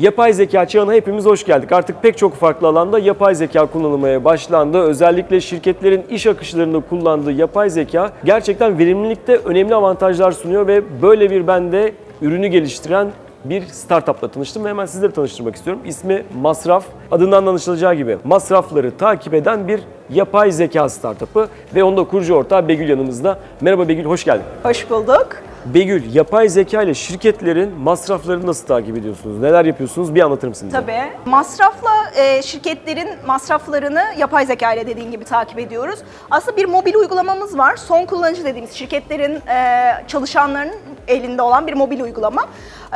Yapay zeka çağına hepimiz hoş geldik. Artık pek çok farklı alanda yapay zeka kullanılmaya başlandı. Özellikle şirketlerin iş akışlarında kullandığı yapay zeka gerçekten verimlilikte önemli avantajlar sunuyor ve böyle bir bende ürünü geliştiren bir startupla tanıştım ve hemen sizleri tanıştırmak istiyorum. İsmi Masraf. Adından da anlaşılacağı gibi masrafları takip eden bir yapay zeka startup'ı ve onda kurucu ortağı Begül yanımızda. Merhaba Begül, hoş geldin. Hoş bulduk. Begül, yapay zeka ile şirketlerin masraflarını nasıl takip ediyorsunuz? Neler yapıyorsunuz? Bir anlatır mısınız? Tabii. Masrafla e, şirketlerin masraflarını yapay zeka ile dediğin gibi takip ediyoruz. Aslında bir mobil uygulamamız var. Son kullanıcı dediğimiz şirketlerin e, çalışanlarının elinde olan bir mobil uygulama.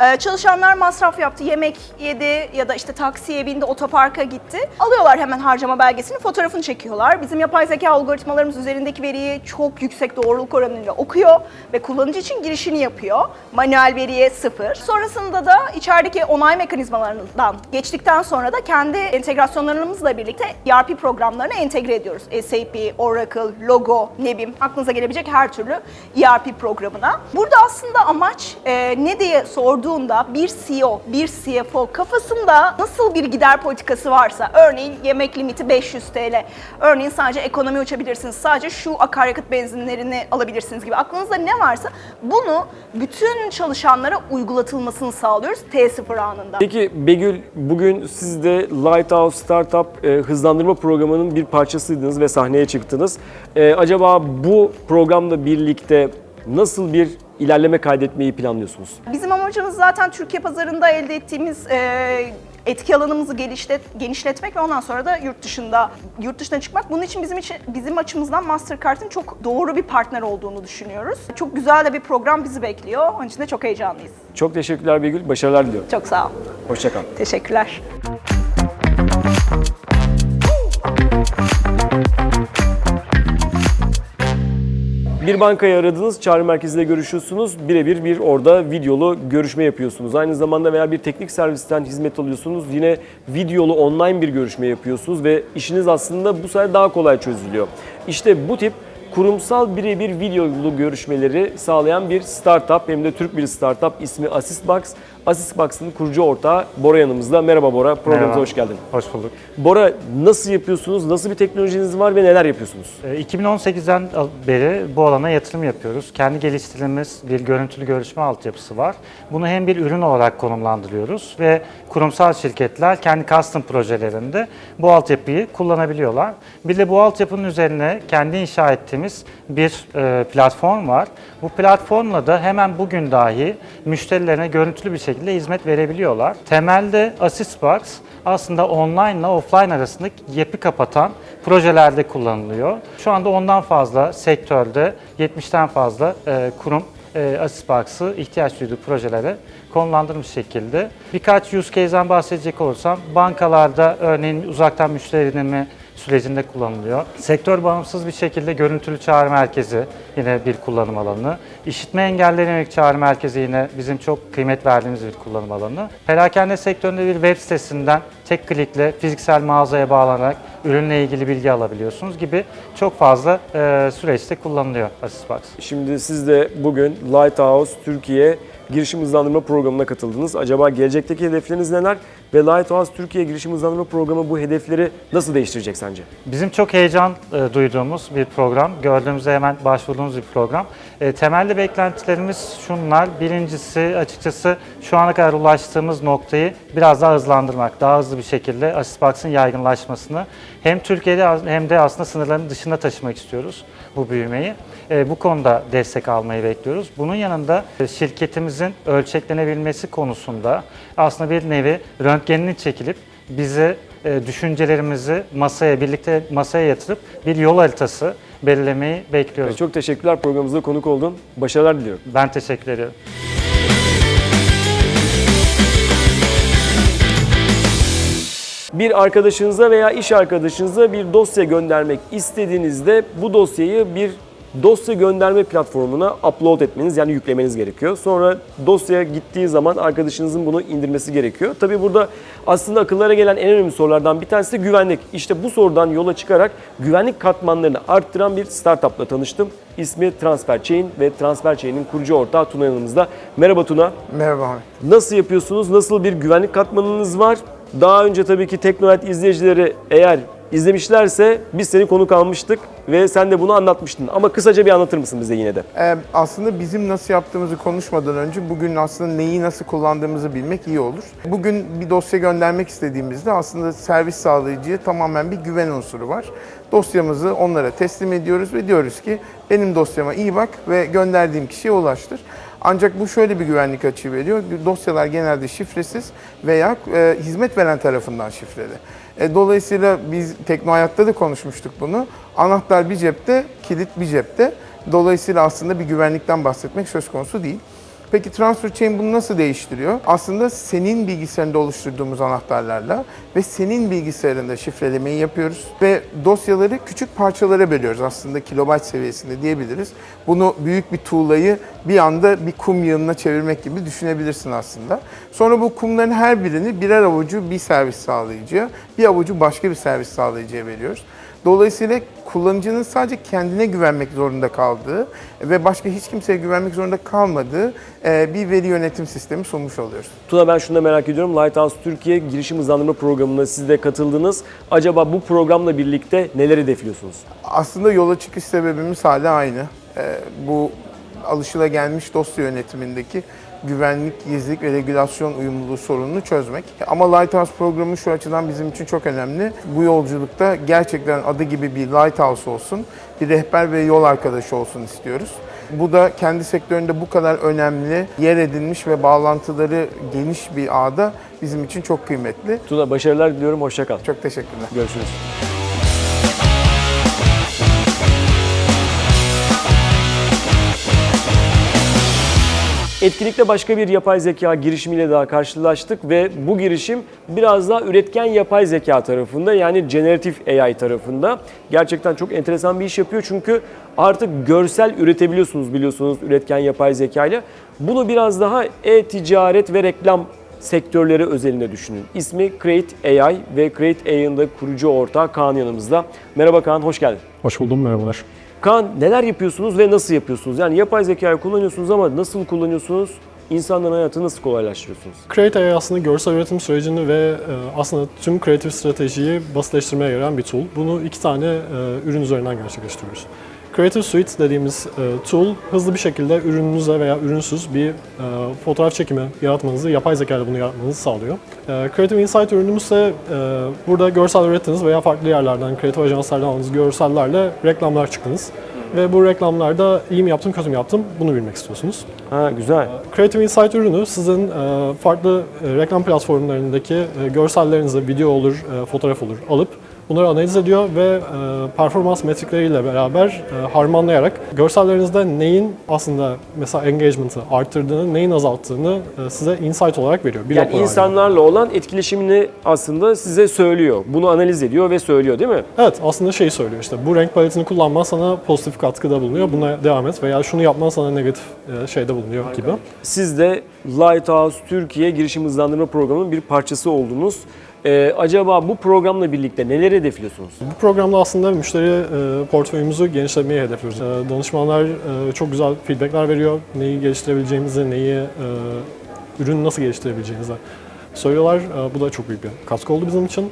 E, çalışanlar masraf yaptı, yemek yedi ya da işte taksiye bindi, otoparka gitti. Alıyorlar hemen harcama belgesini, fotoğrafını çekiyorlar. Bizim yapay zeka algoritmalarımız üzerindeki veriyi çok yüksek doğruluk oranıyla okuyor ve kullanıcı için girişini yapıyor. Manuel veriye sıfır. Sonrasında da içerideki onay mekanizmalarından geçtikten sonra da kendi entegrasyonlarımızla birlikte ERP programlarına entegre ediyoruz. SAP, Oracle, Logo, Nebim, aklınıza gelebilecek her türlü ERP programına. Burada aslında amaç e, ne diye sorduğunda bir CEO, bir CFO kafasında nasıl bir gider politikası varsa, örneğin yemek limiti 500 TL, örneğin sadece ekonomi uçabilirsiniz, sadece şu akaryakıt benzinlerini alabilirsiniz gibi aklınızda ne varsa bunu bütün çalışanlara uygulatılmasını sağlıyoruz T0 anında. Peki Begül, bugün siz de Lighthouse Startup e, hızlandırma programının bir parçasıydınız ve sahneye çıktınız. E, acaba bu programla birlikte nasıl bir ilerleme kaydetmeyi planlıyorsunuz? Bizim amacımız zaten Türkiye pazarında elde ettiğimiz e, etki alanımızı gelişlet, genişletmek ve ondan sonra da yurt dışında yurt dışına çıkmak. Bunun için bizim için bizim açımızdan Mastercard'ın çok doğru bir partner olduğunu düşünüyoruz. Çok güzel de bir program bizi bekliyor. Onun için de çok heyecanlıyız. Çok teşekkürler Begül, başarılar diliyorum. Çok sağ ol. Hoşçakal. Teşekkürler. Bir bankayı aradınız, çağrı merkezinde görüşüyorsunuz. Birebir bir orada videolu görüşme yapıyorsunuz. Aynı zamanda veya bir teknik servisten hizmet alıyorsunuz. Yine videolu online bir görüşme yapıyorsunuz ve işiniz aslında bu sayede daha kolay çözülüyor. İşte bu tip kurumsal birebir videolu görüşmeleri sağlayan bir startup hem de Türk bir startup ismi Assistbox. Assistbox'ın kurucu ortağı Bora yanımızda. Merhaba Bora, programımıza Merhaba. hoş geldin. Hoş bulduk. Bora nasıl yapıyorsunuz, nasıl bir teknolojiniz var ve neler yapıyorsunuz? Ee, 2018'den beri bu alana yatırım yapıyoruz. Kendi geliştirdiğimiz bir görüntülü görüşme altyapısı var. Bunu hem bir ürün olarak konumlandırıyoruz ve kurumsal şirketler kendi custom projelerinde bu altyapıyı kullanabiliyorlar. Bir de bu altyapının üzerine kendi inşa ettiğimiz bir e, platform var. Bu platformla da hemen bugün dahi müşterilerine görüntülü bir şekilde hizmet verebiliyorlar. Temelde AssistBox aslında online ile offline arasındaki yapı kapatan projelerde kullanılıyor. Şu anda ondan fazla sektörde 70'ten fazla e, kurum e, Assistbox'ı ihtiyaç duyduğu projelere konumlandırmış şekilde. Birkaç use case'den bahsedecek olursam bankalarda örneğin uzaktan müşteri sürecinde kullanılıyor. Sektör bağımsız bir şekilde görüntülü çağrı merkezi yine bir kullanım alanı. İşitme engelleri yönelik çağrı merkezi yine bizim çok kıymet verdiğimiz bir kullanım alanı. Perakende sektöründe bir web sitesinden tek klikle fiziksel mağazaya bağlanarak ürünle ilgili bilgi alabiliyorsunuz gibi çok fazla e, süreçte kullanılıyor Assistbox. Şimdi siz de bugün Lighthouse Türkiye girişim hızlandırma programına katıldınız. Acaba gelecekteki hedefleriniz neler? Ve Lighthouse Türkiye girişim hızlandırma programı bu hedefleri nasıl değiştirecek sence? Bizim çok heyecan e, duyduğumuz bir program, gördüğümüzde hemen başvurduğumuz bir program. E, temelli beklentilerimiz şunlar. Birincisi açıkçası şu ana kadar ulaştığımız noktayı biraz daha hızlandırmak, daha hızlı bir şekilde Assistbox'ın yaygınlaşmasını hem Türkiye'de hem de aslında sınırların dışına taşımak istiyoruz bu büyümeyi. E, bu konuda destek almayı bekliyoruz. Bunun yanında e, şirketimizin ölçeklenebilmesi konusunda aslında bir nevi röntgeninin çekilip bize e, düşüncelerimizi masaya birlikte masaya yatırıp bir yol haritası belirlemeyi bekliyoruz. Çok teşekkürler programımızda konuk oldun. Başarılar diliyorum. Ben teşekkür ediyorum. Bir arkadaşınıza veya iş arkadaşınıza bir dosya göndermek istediğinizde bu dosyayı bir dosya gönderme platformuna upload etmeniz yani yüklemeniz gerekiyor. Sonra dosyaya gittiği zaman arkadaşınızın bunu indirmesi gerekiyor. Tabi burada aslında akıllara gelen en önemli sorulardan bir tanesi de güvenlik. İşte bu sorudan yola çıkarak güvenlik katmanlarını arttıran bir startupla tanıştım. İsmi Transfer Chain ve Transfer Chain'in kurucu ortağı Tuna yanımızda. Merhaba Tuna. Merhaba. Nasıl yapıyorsunuz? Nasıl bir güvenlik katmanınız var? Daha önce tabii ki Teknonet izleyicileri eğer izlemişlerse biz seni konuk almıştık ve sen de bunu anlatmıştın. Ama kısaca bir anlatır mısın bize yine de? Ee, aslında bizim nasıl yaptığımızı konuşmadan önce bugün aslında neyi nasıl kullandığımızı bilmek iyi olur. Bugün bir dosya göndermek istediğimizde aslında servis sağlayıcıya tamamen bir güven unsuru var. Dosyamızı onlara teslim ediyoruz ve diyoruz ki benim dosyama iyi bak ve gönderdiğim kişiye ulaştır. Ancak bu şöyle bir güvenlik açığı veriyor. Dosyalar genelde şifresiz veya e, hizmet veren tarafından şifreli. E, dolayısıyla biz Tekno Hayat'ta da konuşmuştuk bunu. Anahtar bir cepte, kilit bir cepte. Dolayısıyla aslında bir güvenlikten bahsetmek söz konusu değil. Peki Transfer Chain bunu nasıl değiştiriyor? Aslında senin bilgisayarında oluşturduğumuz anahtarlarla ve senin bilgisayarında şifrelemeyi yapıyoruz ve dosyaları küçük parçalara bölüyoruz aslında kilobayt seviyesinde diyebiliriz. Bunu büyük bir tuğlayı bir anda bir kum yığınına çevirmek gibi düşünebilirsin aslında. Sonra bu kumların her birini birer avucu bir servis sağlayıcıya, bir avucu başka bir servis sağlayıcıya veriyoruz. Dolayısıyla kullanıcının sadece kendine güvenmek zorunda kaldığı ve başka hiç kimseye güvenmek zorunda kalmadığı e, bir veri yönetim sistemi sunmuş oluyoruz. Tuna ben şunu da merak ediyorum. Lighthouse Türkiye girişim hızlandırma programına siz de katıldınız. Acaba bu programla birlikte neler hedefliyorsunuz? Aslında yola çıkış sebebimiz hala aynı. E, bu alışılagelmiş dosya yönetimindeki güvenlik, gizlilik ve regülasyon uyumluluğu sorununu çözmek. Ama Lighthouse programı şu açıdan bizim için çok önemli. Bu yolculukta gerçekten adı gibi bir Lighthouse olsun, bir rehber ve yol arkadaşı olsun istiyoruz. Bu da kendi sektöründe bu kadar önemli, yer edinmiş ve bağlantıları geniş bir ağda bizim için çok kıymetli. Tuna başarılar diliyorum. Hoşça kal. Çok teşekkürler. Görüşürüz. Etkinlikte başka bir yapay zeka girişimiyle daha karşılaştık ve bu girişim biraz daha üretken yapay zeka tarafında yani generatif AI tarafında. Gerçekten çok enteresan bir iş yapıyor çünkü artık görsel üretebiliyorsunuz biliyorsunuz üretken yapay zeka ile. Bunu biraz daha e-ticaret ve reklam sektörleri özelinde düşünün. İsmi Create AI ve Create AI'ın da kurucu ortağı Kaan yanımızda. Merhaba Kaan, hoş geldin. Hoş buldum, merhabalar. Kaan neler yapıyorsunuz ve nasıl yapıyorsunuz? Yani yapay zekayı kullanıyorsunuz ama nasıl kullanıyorsunuz? İnsanların hayatını nasıl kolaylaştırıyorsunuz? Create AI aslında görsel üretim sürecini ve e, aslında tüm kreatif stratejiyi basitleştirmeye yarayan bir tool. Bunu iki tane e, ürün üzerinden gerçekleştiriyoruz. Creative Suite dediğimiz e, tool hızlı bir şekilde ürününüze veya ürünsüz bir e, fotoğraf çekimi yaratmanızı, yapay zeka ile bunu yaratmanızı sağlıyor. E, Creative Insight ürünümüz ise e, burada görsel ürettiniz veya farklı yerlerden, kreatif ajanslardan aldığınız görsellerle reklamlar çıktınız. Ve bu reklamlarda iyi mi yaptım, kötü mü yaptım bunu bilmek istiyorsunuz. Ha güzel. Creative Insight ürünü sizin e, farklı e, reklam platformlarındaki e, görsellerinizi, video olur, e, fotoğraf olur alıp bunları analiz ediyor ve e, performans metrikleriyle beraber e, harmanlayarak görsellerinizde neyin aslında mesela engagement'ı arttırdığını, neyin azalttığını e, size insight olarak veriyor. Bir Yani rapor halinde. insanlarla olan etkileşimini aslında size söylüyor. Bunu analiz ediyor ve söylüyor değil mi? Evet aslında şey söylüyor işte bu renk paletini kullanman sana pozitif katkıda bulunuyor. Buna devam et veya şunu yapman sana negatif şeyde bulunuyor gibi. Siz de Lighthouse Türkiye girişim hızlandırma programının bir parçası oldunuz. Ee, acaba bu programla birlikte neler hedefliyorsunuz? Bu programda aslında müşteri e, portföyümüzü genişletmeyi hedefliyoruz. E, danışmanlar e, çok güzel feedbackler veriyor. Neyi geliştirebileceğimizi, neyi e, ürünü nasıl geliştirebileceğimizi söylüyorlar. E, bu da çok büyük bir katkı oldu bizim için.